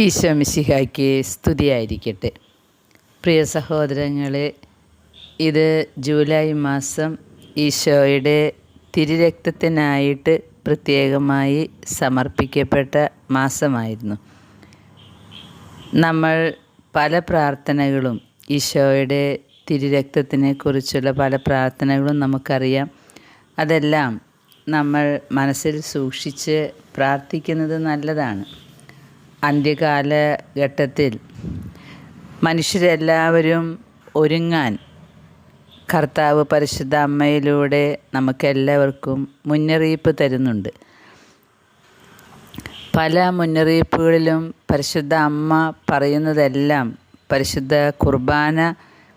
ഈശോ മിശിഹായ്ക്ക് സ്തുതിയായിരിക്കട്ടെ. പ്രിയ സഹോദരങ്ങളെ ഇത് ജൂലൈ മാസം ഈശോയുടെ തിരുരക്തത്തിനായിട്ട് പ്രത്യേകമായി സമർപ്പിക്കപ്പെട്ട മാസമായിരുന്നു. നമ്മൾ പല പ്രാർത്ഥനകളും ഈശോയുടെ തിരുരക്തത്തിനെ കുറിച്ചുള്ള പല പ്രാർത്ഥനകളും നമുക്കറിയാം. അതെല്ലാം നമ്മൾ മനസ്സിൽ സൂക്ഷിച്ച് പ്രാർത്ഥിക്കുന്നത് നല്ലതാണ്. അന്ത്യകാലഘട്ടത്തിൽ മനുഷ്യരെല്ലാവരും ഒരുങ്ങാൻ കർത്താവ് പരിശുദ്ധ അമ്മയിലൂടെ നമുക്കെല്ലാവർക്കും മുന്നറിയിപ്പ് തരുന്നുണ്ട്. പല മുന്നറിയിപ്പുകളിലും പരിശുദ്ധ അമ്മ പറയുന്നതെല്ലാം പരിശുദ്ധ കുർബാന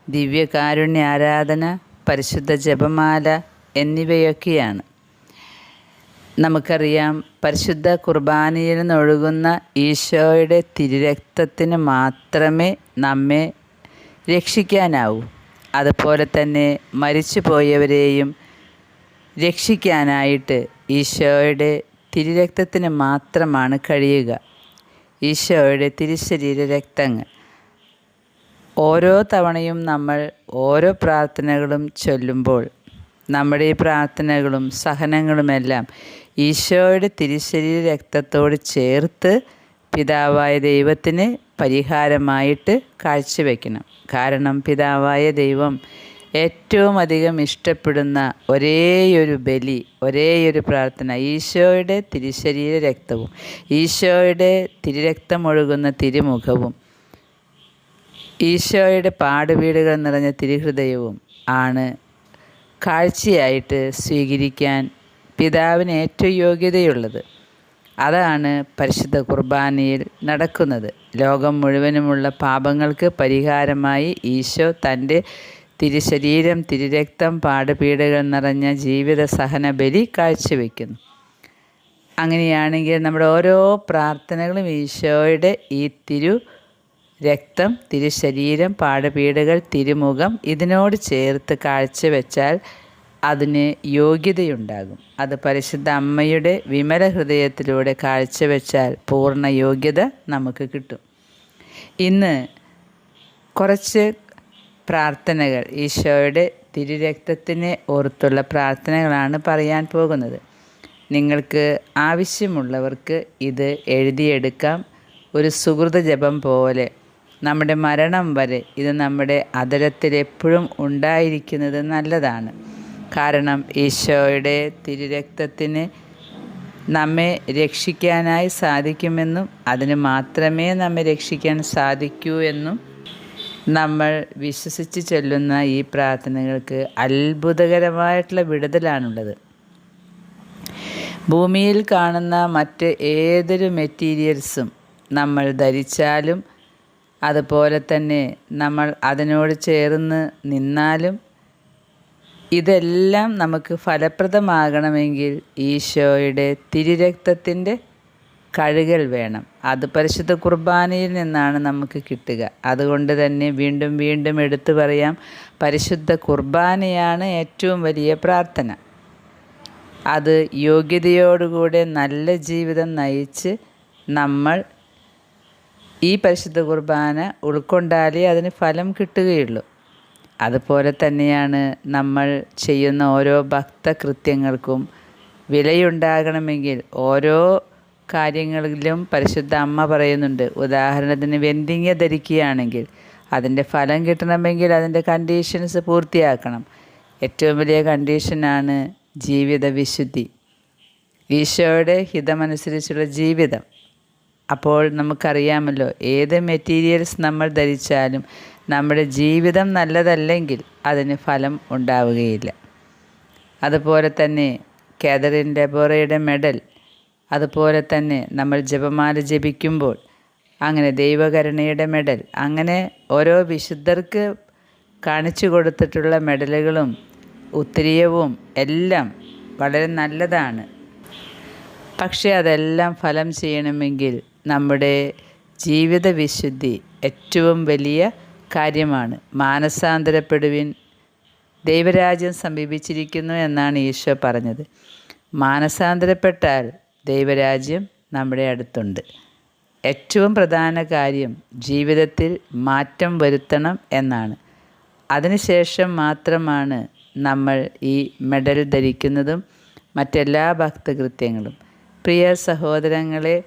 ദിവ്യകാരുണ്യ ആരാധന പരിശുദ്ധ ജപമാല എന്നിവയൊക്കെയാണ്. നമുക്കറിയാം പരിശുദ്ധ കുർബാനയിൽ നിന്നൊഴുകുന്ന ഈശോയുടെ തിരുരക്തത്തിന് മാത്രമേ നമ്മെ രക്ഷിക്കാനാവൂ. അതുപോലെ തന്നെ മരിച്ചു പോയവരെയും രക്ഷിക്കാനായിട്ട് ഈശോയുടെ തിരുരക്തത്തിന് മാത്രമാണ് കഴിയുക. ഈശോയുടെ തിരുശരീര രക്തങ്ങൾ. ഓരോ തവണയും നമ്മൾ ഓരോ പ്രാർത്ഥനകളും ചൊല്ലുമ്പോൾ നമ്മുടെ ഈ പ്രാർത്ഥനകളും സഹനങ്ങളുമെല്ലാം ഈശോയുടെ തിരുശരീര രക്തത്തോട് ചേർത്ത് പിതാവായ ദൈവത്തിന് പരിഹാരമായിട്ട് കാഴ്ചവെക്കണം. കാരണം പിതാവായ ദൈവം ഏറ്റവും അധികം ഇഷ്ടപ്പെടുന്ന ഒരേയൊരു ബലി ഒരേയൊരു പ്രാർത്ഥന ഈശോയുടെ തിരുശരീര രക്തവും ഈശോയുടെ തിരുരക്തമൊഴുകുന്ന തിരുമുഖവും ഈശോയുടെ പാടുവീടുകൾ നിറഞ്ഞ തിരുഹൃദയവും ആണ് കാഴ്ചയായിട്ട് സ്വീകരിക്കാൻ പിതാവിന് ഏറ്റവും യോഗ്യതയുള്ളത്. അതാണ് പരിശുദ്ധ കുർബാനയിൽ നടക്കുന്നത്. ലോകം മുഴുവനുമുള്ള പാപങ്ങൾക്ക് പരിഹാരമായി ഈശോ തന്റെ തിരുശരീരം തിരുരക്തം പാടുപീടുകൾ നിറഞ്ഞ ജീവിത സഹന ബലി കാഴ്ചവെക്കുന്നു. അങ്ങനെയാണെങ്കിൽ നമ്മുടെ ഓരോ പ്രാർത്ഥനകളും ഈശോയുടെ ഈ തിരു രക്തം തിരുശരീരം പാടുപീടുകൾ തിരുമുഖം ഇതിനോട് ചേർത്ത് കാഴ്ചവെച്ചാൽ അതിന് യോഗ്യതയുണ്ടാകും. അത് പരിശുദ്ധ അമ്മയുടെ വിമല ഹൃദയത്തിലൂടെ കാഴ്ചവെച്ചാൽ പൂർണ യോഗ്യത നമുക്ക് കിട്ടും. ഇന്ന് കുറച്ച് പ്രാർത്ഥനകൾ ഈശോയുടെ തിരുരക്തത്തിനെ ഓർത്തുള്ള പ്രാർത്ഥനകളാണ് പറയാൻ പോകുന്നത്. നിങ്ങൾക്ക് ആവശ്യമുള്ളവർക്ക് ഇത് എഴുതിയെടുക്കാം. ഒരു സുഹൃത ജപം പോലെ നമ്മുടെ മരണം വരെ ഇത് നമ്മുടെ അതരത്തിൽ എപ്പോഴും ഉണ്ടായിരിക്കുന്നത് നല്ലതാണ്. കാരണം ഈശോയുടെ തിരുരക്തത്തിന് നമ്മെ രക്ഷിക്കാനായി സാധിക്കുമെന്നും അതിന് മാത്രമേ നമ്മെ രക്ഷിക്കാൻ സാധിക്കൂ എന്നും നമ്മൾ വിശ്വസിച്ച് ചൊല്ലുന്ന ഈ പ്രാർത്ഥനകൾക്ക് അത്ഭുതകരമായിട്ടുള്ള വിടുതലാണുള്ളത്. ഭൂമിയിൽ കാണുന്ന മറ്റ് ഏതൊരു മെറ്റീരിയൽസും നമ്മൾ ധരിച്ചാലും അതുപോലെ തന്നെ നമ്മൾ അതിനോട് ചേർന്ന് നിന്നാലും ഇതെല്ലാം നമുക്ക് ഫലപ്രദമാകണമെങ്കിൽ ഈശോയുടെ തിരുരക്തത്തിന്റെ കഴുകൽ വേണം. അത് പരിശുദ്ധ കുർബാനയിൽ നിന്നാണ് നമുക്ക് കിട്ടുക. അതുകൊണ്ട് തന്നെ വീണ്ടും വീണ്ടും എടുത്തു പറയാം പരിശുദ്ധ കുർബാനയാണ് ഏറ്റവും വലിയ പ്രാർത്ഥന. അത് യോഗ്യതയോടുകൂടെ നല്ല ജീവിതം നയിച്ച് നമ്മൾ ഈ പരിശുദ്ധ കുർബാന ഉൾക്കൊണ്ടാലേ അതിന് ഫലം കിട്ടുകയുള്ളൂ. അതുപോലെ തന്നെയാണ് നമ്മൾ ചെയ്യുന്ന ഓരോ ഭക്തകൃത്യങ്ങൾക്കും വിലയുണ്ടാകണമെങ്കിൽ ഓരോ കാര്യങ്ങളിലും പരിശുദ്ധ അമ്മ പറയുന്നുണ്ട്. ഉദാഹരണത്തിന് വെന്തിങ്ങ ധരിക്കുകയാണെങ്കിൽ അതിന്റെ ഫലം കിട്ടണമെങ്കിൽ അതിന്റെ കണ്ടീഷൻസ് പൂർത്തിയാക്കണം. ഏറ്റവും വലിയ കണ്ടീഷനാണ് ജീവിത വിശുദ്ധി. ഈശോയുടെ ഹിതമനുസരിച്ചുള്ള ജീവിതം. അപ്പോൾ നമുക്കറിയാമല്ലോ ഏത് മെറ്റീരിയൽസ് നമ്മൾ ധരിച്ചാലും നമ്മുടെ ജീവിതം നല്ലതല്ലെങ്കിൽ അതിന് ഫലം ഉണ്ടാവുകയില്ല. അതുപോലെ തന്നെ കാതറിൻ ഡെബോറയുടെ മെഡൽ അതുപോലെ തന്നെ നമ്മൾ ജപമാല ജപിക്കുമ്പോൾ അങ്ങനെ ദൈവകരുണയുടെ മെഡൽ അങ്ങനെ ഓരോ വിശുദ്ധർക്ക് കാണിച്ചു കൊടുത്തിട്ടുള്ള മെഡലുകളും ഉത്തരീയവും എല്ലാം വളരെ നല്ലതാണ്. പക്ഷേ അതെല്ലാം ഫലം ചെയ്യണമെങ്കിൽ നമ്മുടെ ജീവിത വിശുദ്ധി ഏറ്റവും വലിയ കാര്യമാണ്. മാനസാന്തരപ്പെടുവിൻ. ദൈവരാജ്യം സമീപിച്ചിരിക്കുന്നു എന്നാണ് ഈശോ പറഞ്ഞത്. മാനസാന്തരപ്പെട്ടാൽ ദൈവരാജ്യം നമ്മുടെ അടുത്തുണ്ട്. ഏറ്റവും പ്രധാന കാര്യം ജീവിതത്തിൽ മാറ്റം വരുത്തണം എന്നാണ്. അതിനുശേഷം മാത്രമാണ് നമ്മൾ ഈ മെഡൽ ധരിക്കുന്നതും മറ്റെല്ലാ ഭക്തകൃത്യങ്ങളും. പ്രിയ സഹോദരങ്ങളെ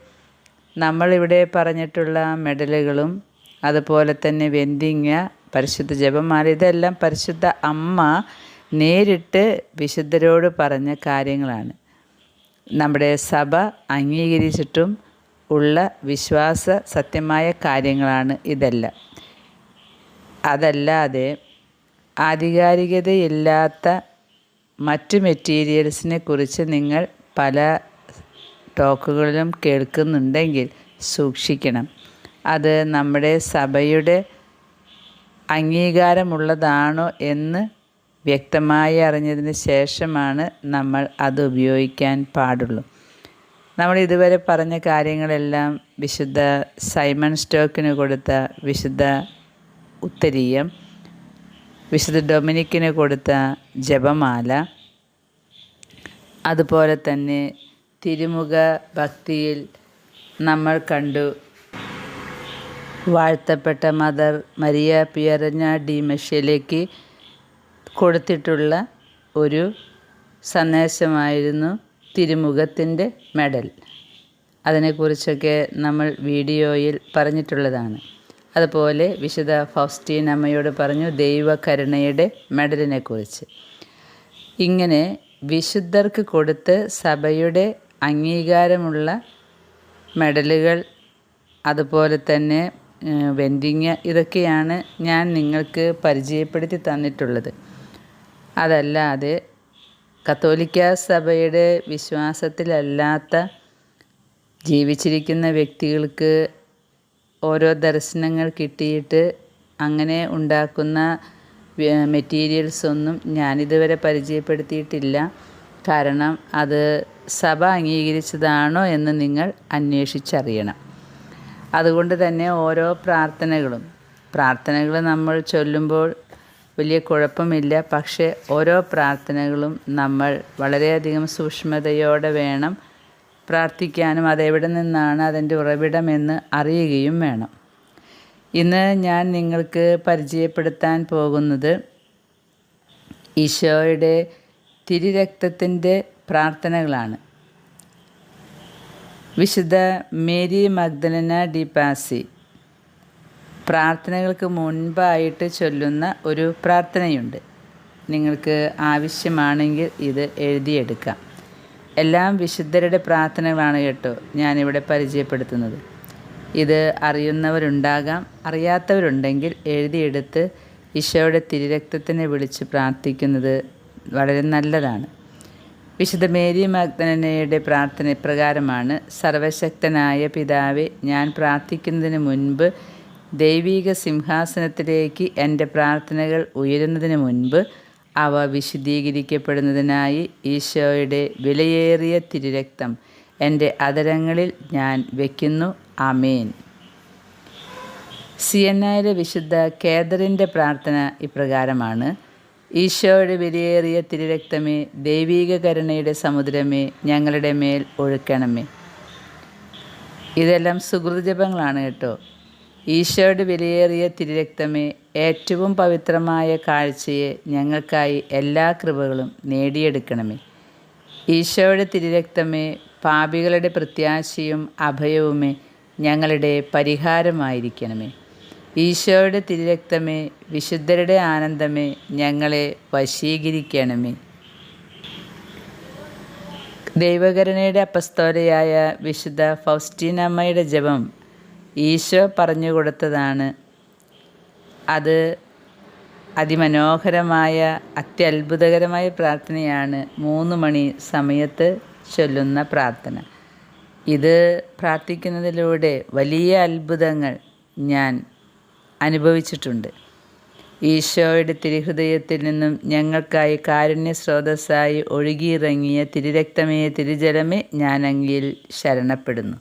നമ്മളിവിടെ പറഞ്ഞിട്ടുള്ള മെഡലുകളും അതുപോലെ തന്നെ വെന്തിങ്ങ പരിശുദ്ധ ജപമാല ഇതെല്ലാം പരിശുദ്ധ അമ്മ നേരിട്ട് വിശുദ്ധരോട് പറഞ്ഞ കാര്യങ്ങളാണ്. നമ്മുടെ സഭ അംഗീകരിച്ചിട്ടും ഉള്ള വിശ്വാസ സത്യമായ കാര്യങ്ങളാണ് ഇതെല്ലാം. അതല്ലാതെ ആധികാരികതയില്ലാത്ത മറ്റു മെറ്റീരിയൽസിനെ കുറിച്ച് നിങ്ങൾ പല ടോക്കുകളിലും കേൾക്കുന്നുണ്ടെങ്കിൽ സൂക്ഷിക്കണം. അത് നമ്മുടെ സഭയുടെ അംഗീകാരമുള്ളതാണോ എന്ന് വ്യക്തമായി അറിഞ്ഞതിന് ശേഷമാണ് നമ്മൾ അത് ഉപയോഗിക്കാൻ പാടുള്ളൂ. നമ്മൾ ഇതുവരെ പറഞ്ഞ കാര്യങ്ങളെല്ലാം വിശുദ്ധ സൈമൺ സ്റ്റോക്കിന് കൊടുത്ത വിശുദ്ധ ഉത്തരീയം വിശുദ്ധ ഡൊമിനിക്കിന് കൊടുത്ത ജപമാല അതുപോലെ തന്നെ തിരുമുഖ ഭക്തിയിൽ നമ്മൾ കണ്ടു വാഴ്ത്തപ്പെട്ട മദർ മരിയ പിയറഞ്ഞ ഡി മെഷ്യയിലേക്ക് കൊടുത്തിട്ടുള്ള ഒരു സന്ദേശമായിരുന്നു തിരുമുഖത്തിന്റെ മെഡൽ. അതിനെക്കുറിച്ചൊക്കെ നമ്മൾ വീഡിയോയിൽ പറഞ്ഞിട്ടുള്ളതാണ്. അതുപോലെ വിശുദ്ധ ഫൗസ്റ്റീൻ അമ്മയോട് പറഞ്ഞു ദൈവകരുണയുടെ മെഡലിനെക്കുറിച്ച്. ഇങ്ങനെ വിശുദ്ധർക്ക് കൊടുത്ത് സഭയുടെ അംഗീകാരമുള്ള മെഡലുകൾ അതുപോലെ തന്നെ വെൻഡിങ് ഇതൊക്കെയാണ് ഞാൻ നിങ്ങൾക്ക് പരിചയപ്പെടുത്തി തന്നിട്ടുള്ളത്. അതല്ലാതെ കത്തോലിക്ക സഭയുടെ വിശ്വാസത്തിലല്ലാത്ത ജീവിച്ചിരിക്കുന്ന വ്യക്തികൾക്ക് ഓരോ ദർശനങ്ങൾ കിട്ടിയിട്ട് അങ്ങനെ ഉണ്ടാക്കുന്ന മെറ്റീരിയൽസ് ഒന്നും ഞാനിതുവരെ പരിചയപ്പെടുത്തിയിട്ടില്ല. കാരണം അത് സഭ അംഗീകരിച്ചതാണോ എന്ന് നിങ്ങൾ അന്വേഷിച്ചറിയണം. അതുകൊണ്ട് തന്നെ ഓരോ പ്രാർത്ഥനകളും. പ്രാർത്ഥനകൾ നമ്മൾ ചൊല്ലുമ്പോൾ വലിയ കുഴപ്പമില്ല. പക്ഷേ ഓരോ പ്രാർത്ഥനകളും നമ്മൾ വളരെയധികം സൂക്ഷ്മതയോടെ വേണം പ്രാർത്ഥിക്കാനും അതെവിടെ നിന്നാണ് അതിന്റെ ഉറവിടമെന്ന് അറിയുകയും വേണം. ഇന്ന് ഞാൻ നിങ്ങൾക്ക് പരിചയപ്പെടുത്താൻ പോകുന്നത് ഈശോയുടെ തിരുരക്തത്തിന്റെ പ്രാർത്ഥനകളാണ്. വിശുദ്ധ മേരി മഗ്ദലന ഡി പാസി. പ്രാർത്ഥനകൾക്ക് മുൻപായിട്ട് ചൊല്ലുന്ന ഒരു പ്രാർത്ഥനയുണ്ട്. നിങ്ങൾക്ക് ആവശ്യമാണെങ്കിൽ ഇത് എഴുതിയെടുക്കാം. എല്ലാം വിശുദ്ധരുടെ പ്രാർത്ഥനകളാണ് കേട്ടോ ഞാനിവിടെ പരിചയപ്പെടുത്തുന്നത്. ഇത് അറിയുന്നവരുണ്ടാകാം അറിയാത്തവരുണ്ടെങ്കിൽ എഴുതിയെടുത്ത് ഈശോയുടെ തിരുരക്തത്തിനെ വിളിച്ച് പ്രാർത്ഥിക്കുന്നത് വളരെ നല്ലതാണ്. വിശുദ്ധ മേരി മഗ്ദനയുടെ പ്രാർത്ഥന ഇപ്രകാരമാണ്. സർവശക്തനായ പിതാവെ ഞാൻ പ്രാർത്ഥിക്കുന്നതിന് മുൻപ് ദൈവീക സിംഹാസനത്തിലേക്ക് എന്റെ പ്രാർത്ഥനകൾ ഉയരുന്നതിന് മുൻപ് അവ വിശുദ്ധീകരിക്കപ്പെടുന്നതിനായി ഈശോയുടെ വിലയേറിയ തിരുരക്തം എന്റെ അതരങ്ങളിൽ ഞാൻ വയ്ക്കുന്നു അമേൻ സി എൻ ഐയിലെ വിശുദ്ധ കേദറിന്റെ പ്രാർത്ഥന ഇപ്രകാരമാണ്. ഈശോയുടെ വിലയേറിയ തിരുരക്തമേ ദൈവീക കരുണയുടെ സമുദ്രമേ ഞങ്ങളുടെ മേൽ ഒഴുക്കണമേ. ഇതെല്ലാം സുഹൃതജപങ്ങളാണ് കേട്ടോ. ഈശോയുടെ വിലയേറിയ തിരുരക്തമേ ഏറ്റവും പവിത്രമായ കാഴ്ചയെ ഞങ്ങൾക്കായി എല്ലാ കൃപകളും നേടിയെടുക്കണമേ. ഈശോയുടെ തിരുരക്തമേ പാപികളുടെ പ്രത്യാശയും അഭയവുമേ ഞങ്ങളുടെ പരിഹാരമായിരിക്കണമേ. ഈശോയുടെ തിരുരക്തമേ വിശുദ്ധരുടെ ആനന്ദമേ ഞങ്ങളെ വശീകരിക്കണമേ. ദൈവകരുണയുടെ അപ്പസ്തോലയായ വിശുദ്ധ ഫൗസ്റ്റീനമ്മയുടെ ജപം ഈശോ പറഞ്ഞു കൊടുത്തതാണ് അത് അതിമനോഹരമായ അത്യത്ഭുതകരമായ പ്രാർത്ഥനയാണ് മൂന്ന് മണി സമയത്ത് ചൊല്ലുന്ന പ്രാർത്ഥന. ഇത് പ്രാർത്ഥിക്കുന്നതിലൂടെ വലിയ അത്ഭുതങ്ങൾ ഞാൻ അനുഭവിച്ചിട്ടുണ്ട്. ഈശോയുടെ തിരുഹൃദയത്തിൽ നിന്നും ഞങ്ങൾക്കായി കാരുണ്യ സ്രോതസ്സായി ഒഴുകിയിറങ്ങിയ തിരുരക്തമേ തിരുജലമേ ഞാൻ ശരണപ്പെടുന്നു.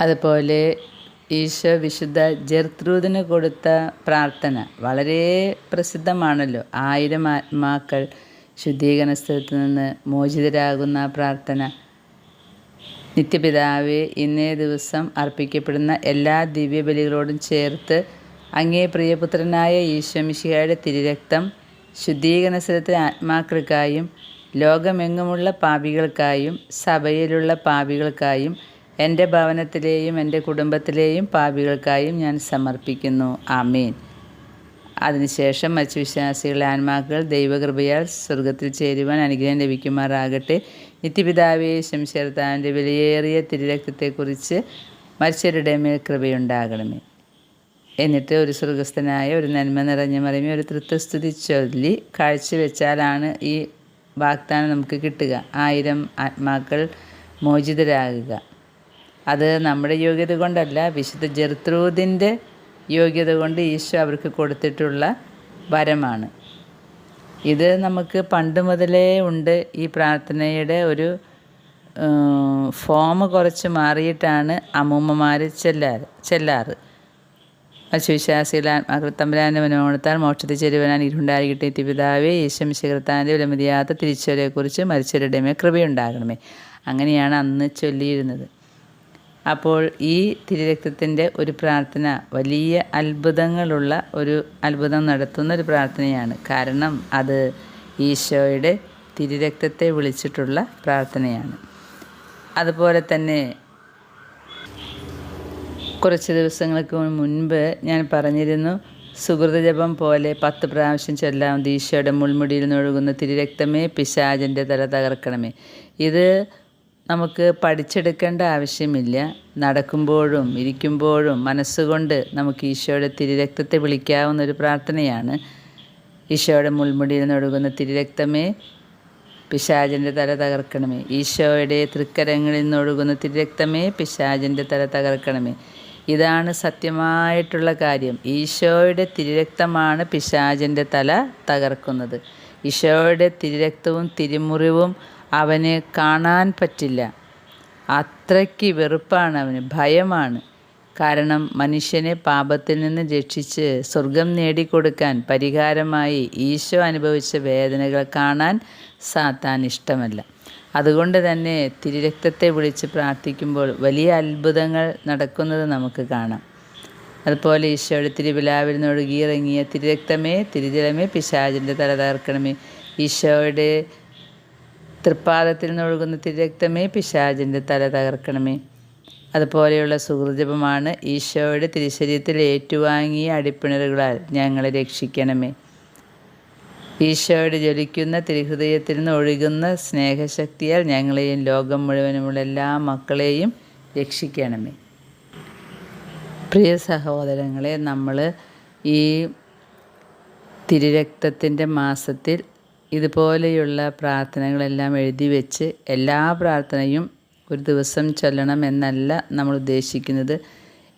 അതുപോലെ ഈശോ വിശുദ്ധ ജർത്രൂദിന് കൊടുത്ത പ്രാർത്ഥന വളരെ പ്രസിദ്ധമാണല്ലോ. ആയിരം ആത്മാക്കൾ ശുദ്ധീകരണ സ്ഥലത്ത് നിന്ന് മോചിതരാകുന്ന പ്രാർത്ഥന. നിത്യപിതാവേ ഇന്നേ ദിവസം അർപ്പിക്കപ്പെടുന്ന എല്ലാ ദിവ്യബലികളോടും ചേർത്ത് അങ്ങേ പ്രിയപുത്രനായ ഈശ്വമിഷിയായുടെ തിരുരക്തം ശുദ്ധീകരണ സ്ഥലത്തിലെ ആത്മാക്കൾക്കായും ലോകമെങ്ങുമുള്ള പാപികൾക്കായും സഭയിലുള്ള പാപികൾക്കായും എന്റെ ഭവനത്തിലെയും എന്റെ കുടുംബത്തിലെയും പാപികൾക്കായും ഞാൻ സമർപ്പിക്കുന്നു. ആമീൻ. അതിനുശേഷം മറ്റു വിശ്വാസികളുടെ ആത്മാക്കൾ ദൈവകൃപയാൽ സ്വർഗത്തിൽ ചേരുവാൻ അനുഗ്രഹം ലഭിക്കുമാറാകട്ടെ. നിത്യപിതാവേ ശംശർത്താവിന്റെ വിലയേറിയ തിരുരക്തത്തെക്കുറിച്ച് മരിച്ചവരുടെ മേൽ കൃപയുണ്ടാകണമേ. എന്നിട്ട് ഒരു സ്വർഗസ്ഥനായ ഒരു നന്മ നിറഞ്ഞ മറിമേ ഒരു തൃത്വസ്തുതി ചൊല്ലി കാഴ്ചവെച്ചാലാണ് ഈ വാഗ്ദാനം നമുക്ക് കിട്ടുക. ആയിരം ആത്മാക്കൾ മോചിതരാകുക. അത് നമ്മുടെ യോഗ്യത കൊണ്ടല്ല വിശുദ്ധ ജർത്രൂദിന്റെ യോഗ്യത കൊണ്ട് ഈശോ അവർക്ക് കൊടുത്തിട്ടുള്ള വരമാണ്. ഇത് നമുക്ക് പണ്ട് മുതലേ ഉണ്ട് ഈ പ്രാർത്ഥനയുടെ ഒരു ഫോം കുറച്ച് മാറിയിട്ടാണ് അമ്മൂമ്മമാർ ചെല്ലാറ് ചെല്ലാറ്. അശുവിശ്വാസികളാത്മാക്കൾ തമ്പുരാന്റെ മനോണത്താൽ മോക്ഷത്തിൽ ചെരുവനാൻ ഇരുണ്ടായിരിക്കട്ടെ. തിപിതാവേ ഈശംശികർത്താന്റെ വിലമതിയാത്ത തിരിച്ചവരെക്കുറിച്ച് മരിച്ചവരുടെ മേ കൃപയുണ്ടാകണമേ. അങ്ങനെയാണ് അന്ന് ചൊല്ലിയിരുന്നത്. അപ്പോൾ ഈ തിരുരക്തത്തിന്റെ ഒരു പ്രാർത്ഥന വലിയ അത്ഭുതങ്ങളുള്ള ഒരു അത്ഭുതം നടത്തുന്ന ഒരു പ്രാർത്ഥനയാണ്. കാരണം അത് ഈശോയുടെ തിരുരക്തത്തെ വിളിച്ചിട്ടുള്ള പ്രാർത്ഥനയാണ്. അതുപോലെ തന്നെ കുറച്ച് ദിവസങ്ങൾക്ക് മുൻപ് ഞാൻ പറഞ്ഞിരുന്നു സുഹൃതജപം പോലെ പത്ത് പ്രാവശ്യം ചൊല്ലാം ഈശോയുടെ മുൾമുടിയിൽ നിന്ന് ഒഴുകുന്ന തിരുരക്തമേ പിശാചിന്റെ തല തകർക്കണമേ. ഇത് നമുക്ക് പഠിച്ചെടുക്കേണ്ട ആവശ്യമില്ല. നടക്കുമ്പോഴും ഇരിക്കുമ്പോഴും മനസ്സുകൊണ്ട് നമുക്ക് ഈശോയുടെ തിരുരക്തത്തെ വിളിക്കാവുന്ന ഒരു പ്രാർത്ഥനയാണ്. ഈശോയുടെ മുൾമുടിയിൽ നിന്നൊഴുകുന്ന തിരുരക്തമേ പിശാചിന്റെ തല തകർക്കണമേ. ഈശോയുടെ തൃക്കരങ്ങളിൽ നിന്നൊഴുകുന്ന തിരുരക്തമേ പിശാചിന്റെ തല തകർക്കണമേ. ഇതാണ് സത്യമായിട്ടുള്ള കാര്യം. ഈശോയുടെ തിരുരക്തമാണ് പിശാചിന്റെ തല തകർക്കുന്നത്. ഈശോയുടെ തിരുരക്തവും തിരുമുറിവും അവന് കാണാൻ പറ്റില്ല. അത്രയ്ക്ക് വെറുപ്പാണ് അവന് ഭയമാണ്. കാരണം മനുഷ്യനെ പാപത്തിൽ നിന്ന് രക്ഷിച്ച് സ്വർഗം നേടിക്കൊടുക്കാൻ പരിഹാരമായി ഈശോ അനുഭവിച്ച വേദനകൾ കാണാൻ സാത്താൻ ഇഷ്ടമല്ല. അതുകൊണ്ട് തന്നെ തിരുരക്തത്തെ വിളിച്ച് പ്രാർത്ഥിക്കുമ്പോൾ വലിയ അത്ഭുതങ്ങൾ നടക്കുന്നത് നമുക്ക് കാണാം. അതുപോലെ ഈശോയുടെ തിരുവിലാവിൽ നിന്ന് ഒഴുകിയിറങ്ങിയ തിരുരക്തമേ തിരുജലമേ പിശാചിന്റെ തല തകർക്കണമേ. ഈശോയുടെ തൃപ്പാദത്തിൽ നിന്നൊഴുകുന്ന തിരക്തമേ പിശാചിന്റെ തല തകർക്കണമേ. അതുപോലെയുള്ള സുഹൃജപമാണ് ഈശോയുടെ തിരിശരീരത്തിൽ ഏറ്റുവാങ്ങിയ അടിപ്പിണറുകളാൽ ഞങ്ങളെ രക്ഷിക്കണമേ. ഈശോയുടെ ജ്വലിക്കുന്ന തിരുഹൃദയത്തിൽ നിന്ന് ഒഴുകുന്ന സ്നേഹശക്തിയാൽ ഞങ്ങളെയും ലോകം മുഴുവനുമുള്ള എല്ലാ മക്കളെയും രക്ഷിക്കണമേ. പ്രിയ സഹോദരങ്ങളെ നമ്മൾ ഈ തിരുരക്തത്തിന്റെ മാസത്തിൽ ഇതുപോലെയുള്ള പ്രാർത്ഥനകളെല്ലാം എഴുതി വെച്ച് എല്ലാ പ്രാർത്ഥനയും ഒരു ദിവസം ചൊല്ലണം എന്നല്ല നമ്മൾ ഉദ്ദേശിക്കുന്നത്.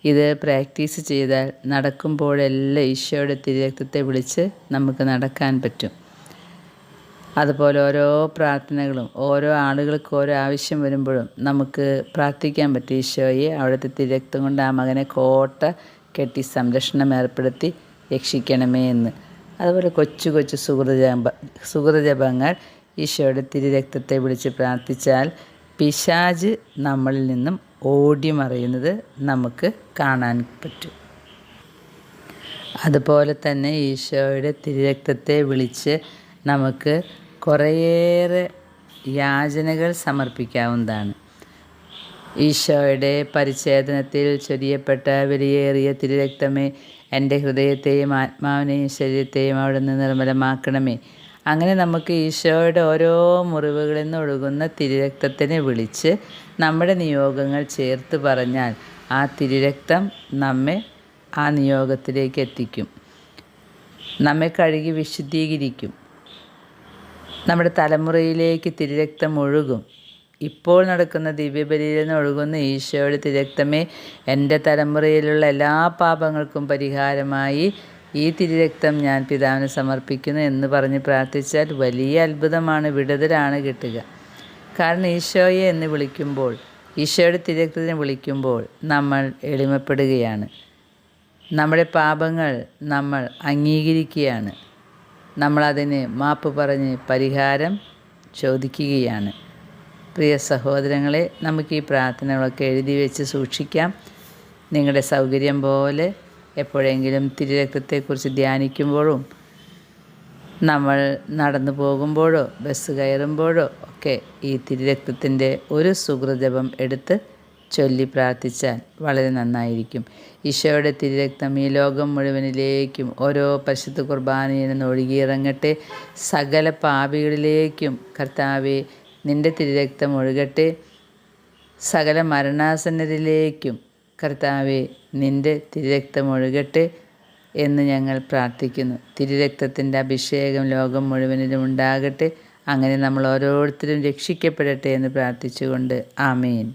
ഇത് പ്രാക്ടീസ് ചെയ്താൽ നടക്കുമ്പോഴെല്ലാം ഈശോയുടെ തിരക്തത്തെ വിളിച്ച് നമുക്ക് നടക്കാൻ പറ്റും. അതുപോലെ ഓരോ പ്രാർത്ഥനകളും ഓരോ ആളുകൾക്ക് ഓരോ ആവശ്യം വരുമ്പോഴും നമുക്ക് പ്രാർത്ഥിക്കാൻ പറ്റും. ഈശോയെ അവിടുത്തെ തിരക്തം കൊണ്ട് ആ മകനെ കോട്ട കെട്ടി സംരക്ഷണം ഏർപ്പെടുത്തി രക്ഷിക്കണമേ എന്ന്. അതുപോലെ കൊച്ചു കൊച്ചു സുഹൃതജപ സുഹൃതജപങ്ങൾ ഈശോയുടെ തിരുരക്തത്തെ വിളിച്ച് പ്രാർത്ഥിച്ചാൽ പിശാജ് നമ്മളിൽ നിന്നും ഓടി മറയുന്നത് നമുക്ക് കാണാൻ പറ്റും. അതുപോലെ തന്നെ ഈശോയുടെ തിരുരക്തത്തെ വിളിച്ച് നമുക്ക് കുറേയേറെ യാചനകൾ സമർപ്പിക്കാവുന്നതാണ്. ഈശോയുടെ പരിച്ഛേദനത്തിൽ ചൊരിയപ്പെട്ട വിലയേറിയ തിരുരക്തമേ എന്റെ ഹൃദയത്തെയും ആത്മാവിനെയും ശരീരത്തെയും അവിടെ നിന്ന് നിർമ്മലമാക്കണമേ. അങ്ങനെ നമുക്ക് ഈശോയുടെ ഓരോ മുറിവുകളിൽ നിന്ന് ഒഴുകുന്ന തിരുരക്തത്തിനെ വിളിച്ച് നമ്മുടെ നിയോഗങ്ങൾ ചേർത്ത് പറഞ്ഞാൽ ആ തിരുരക്തം നമ്മെ ആ നിയോഗത്തിലേക്ക് എത്തിക്കും. നമ്മെ കഴുകി വിശുദ്ധീകരിക്കും. നമ്മുടെ തലമുറയിലേക്ക് തിരുരക്തം ഒഴുകും. ഇപ്പോൾ നടക്കുന്ന ദിവ്യബലിയിൽ നിന്ന് ഒഴുകുന്ന ഈശോയുടെ തിരക്തമേ എന്റെ തലമുറയിലുള്ള എല്ലാ പാപങ്ങൾക്കും പരിഹാരമായി ഈ തിരുരക്തം ഞാൻ പിതാവിന് സമർപ്പിക്കുന്നു എന്ന് പറഞ്ഞ് പ്രാർത്ഥിച്ചാൽ വലിയ അത്ഭുതമാണ് വിടുതലാണ് കിട്ടുക. കാരണം ഈശോയെ എന്ന് വിളിക്കുമ്പോൾ ഈശോയുടെ തിരക്തത്തിനെ വിളിക്കുമ്പോൾ നമ്മൾ എളിമപ്പെടുകയാണ്. നമ്മുടെ പാപങ്ങൾ നമ്മൾ അംഗീകരിക്കുകയാണ്. നമ്മളതിന് മാപ്പ് പറഞ്ഞ് പരിഹാരം ചോദിക്കുകയാണ്. പ്രിയ സഹോദരങ്ങളെ നമുക്ക് ഈ പ്രാർത്ഥനകളൊക്കെ എഴുതി വെച്ച് സൂക്ഷിക്കാം. നിങ്ങളുടെ സൗകര്യം പോലെ എപ്പോഴെങ്കിലും തിരുരക്തത്തെക്കുറിച്ച് ധ്യാനിക്കുമ്പോഴും നമ്മൾ നടന്നു പോകുമ്പോഴോ ബസ് കയറുമ്പോഴോ ഒക്കെ ഈ തിരുരക്തത്തിന്റെ ഒരു സുഹൃജപം എടുത്ത് ചൊല്ലി പ്രാർത്ഥിച്ചാൽ വളരെ നന്നായിരിക്കും. ഈശോയുടെ തിരുരക്തം ഈ ലോകം മുഴുവനിലേക്കും ഓരോ പരിശുദ്ധ കുർബാനയിൽ നിന്ന് ഒഴുകിയിറങ്ങട്ടെ. സകല പാപികളിലേക്കും കർത്താവെ നിന്റെ തിരുരക്തം ഒഴുകട്ടെ. സകല മരണാസന്നരിലേക്കും കർത്താവെ നിന്റെ തിരുരക്തം ഒഴുകട്ടെ എന്ന് ഞങ്ങൾ പ്രാർത്ഥിക്കുന്നു. തിരുരക്തത്തിന്റെ അഭിഷേകം ലോകം മുഴുവനിലും ഉണ്ടാകട്ടെ. അങ്ങനെ നമ്മൾ ഓരോരുത്തരും രക്ഷിക്കപ്പെടട്ടെ എന്ന് പ്രാർത്ഥിച്ചുകൊണ്ട്. ആമേൻ.